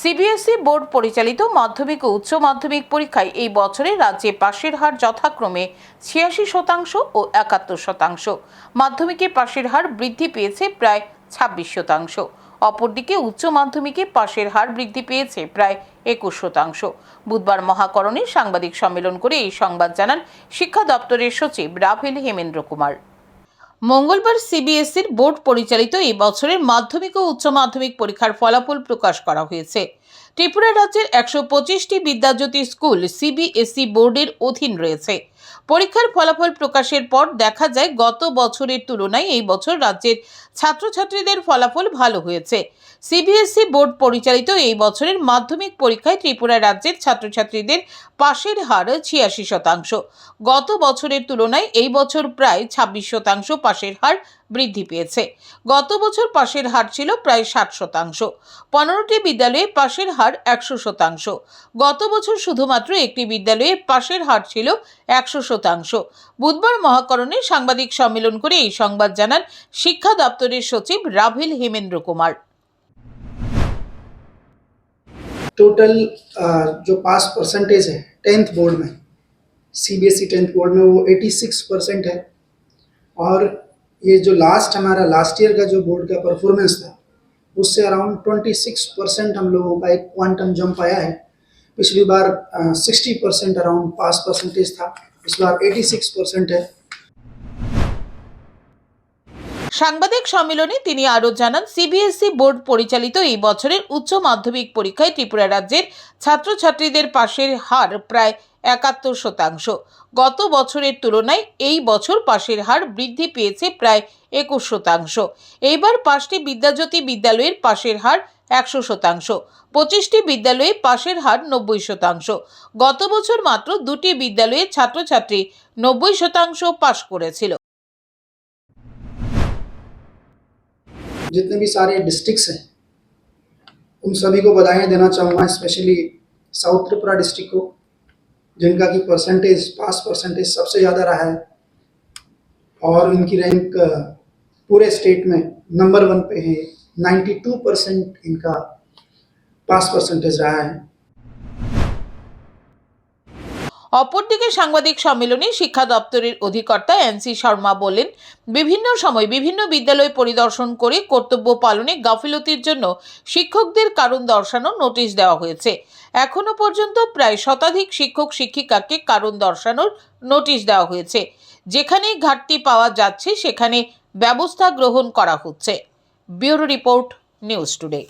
CBSE board পরিচালিত মাধ্যমিক ও উচ্চ মাধ্যমিক পরীক্ষায় এই বছরে রাজ্যে পাশের হার যথাক্রমে ছিয়াশি শতাংশ ও একাত্তর শতাংশ। মাধ্যমিকে পাশের হার বৃদ্ধি পেয়েছে প্রায় ছাব্বিশ শতাংশ। অপরদিকে উচ্চ মাধ্যমিকে পাশের হার বৃদ্ধি পেয়েছে প্রায় একুশ শতাংশ। বুধবার মহাকরণে সাংবাদিক সম্মেলন করে এই সংবাদ জানান শিক্ষা দপ্তরের সচিব রাফেল হেমেন্দ্র কুমার। মঙ্গলবার সিবিএসইর বোর্ড পরিচালিত এই বছরের মাধ্যমিক ও উচ্চ মাধ্যমিক পরীক্ষার ফলাফল প্রকাশ করা হয়েছে। ত্রিপুরা রাজ্যের একশো পঁচিশটি বিদ্যাজ্যোতি স্কুল সিবিএসই বোর্ডের অধীন রয়েছে। পরীক্ষার ফলাফল প্রকাশের পর দেখা যায় গত বছরের তুলনায় এই বছর রাজ্যের ছাত্রছাত্রীদের ফলাফল ভালো হয়েছে। সিবিএসই বোর্ড পরিচালিত এই বছরের মাধ্যমিক পরীক্ষায় ত্রিপুরা রাজ্যের ছাত্রছাত্রীদের পাশের হার ছিয়াশি শতাংশ। গত বছরের তুলনায় এই বছর প্রায় ছাব্বিশ শতাংশ পাশের হার বৃদ্ধি পেয়েছে। গত বছর পাশের হার ছিল প্রায় ষাট শতাংশ। পনেরোটি বিদ্যালয়ে পাশের হার একশো শতাংশ গত বছর শুধুমাত্র একটি বিদ্যালয়ে পাশের হার ছিল একশো শতাংশ বুধবার মহাকরণে সাংবাদিক সম্মেলন করে এই সংবাদ জানান শিক্ষা দপ্তরের সচিব রাভেল হেমেন্দ্র কুমার टोटल अ, जो पास परसेंटेज है टेंथ बोर्ड में सीबीएसई टेंथ बोर्ड में वो 86 परसेंट है और ये जो लास्ट हमारा लास्ट ईयर का जो बोर्ड का परफॉर्मेंस था उससे अराउंड 26 परसेंट हम लोगों का एक क्वांटम जंप आया है पिछली बार sixty percent around pass percentage था इस बार 86 परसेंट है সাংবাদিক সম্মেলনে তিনি আরও জানান সিবিএসই E বোর্ড পরিচালিত এই বছরের উচ্চ মাধ্যমিক পরীক্ষায় ত্রিপুরা রাজ্যের ছাত্রছাত্রীদের পাশের হার প্রায় একাত্তর শতাংশ গত বছরের তুলনায় এই বছর পাশের হার বৃদ্ধি পেয়েছে প্রায় একুশ শতাংশ এইবার পাঁচটি বিদ্যাজ্যোতি বিদ্যালয়ের পাশের হার একশো শতাংশ পঁচিশটি বিদ্যালয়ে পাশের হার নব্বই শতাংশ গত বছর মাত্র দুটি বিদ্যালয়ে ছাত্রছাত্রী নব্বই শতাংশ পাশ করেছিল जितने भी सारे डिस्ट्रिक्ट्स हैं उन सभी को बधाइयाँ देना चाहूँगा स्पेशली साउथ त्रिपुरा डिस्ट्रिक्ट को जिनका की परसेंटेज पास परसेंटेज सबसे ज़्यादा रहा है और इनकी रैंक अ, पूरे स्टेट में नंबर वन पे है 92 परसेंट इनका पास परसेंटेज रहा है অপরদিকে সাংবাদিক সম্মেলনে শিক্ষা দপ্তরের অধিকর্তা এনসি শর্মা বলেন বিভিন্ন সময় বিভিন্ন বিদ্যালয় পরিদর্শন করে কর্তব্য পালনে গাফিলতির জন্য শিক্ষকদের কারণ দর্শানো নোটিশ দেওয়া হয়েছে এখনও পর্যন্ত প্রায় শতাধিক শিক্ষক শিক্ষিকাকে কারণ দর্শানোর নোটিশ দেওয়া হয়েছে। যেখানেই ঘাটতি পাওয়া যাচ্ছে, সেখানে ব্যবস্থা গ্রহণ করা হচ্ছে। Bureau report, news today.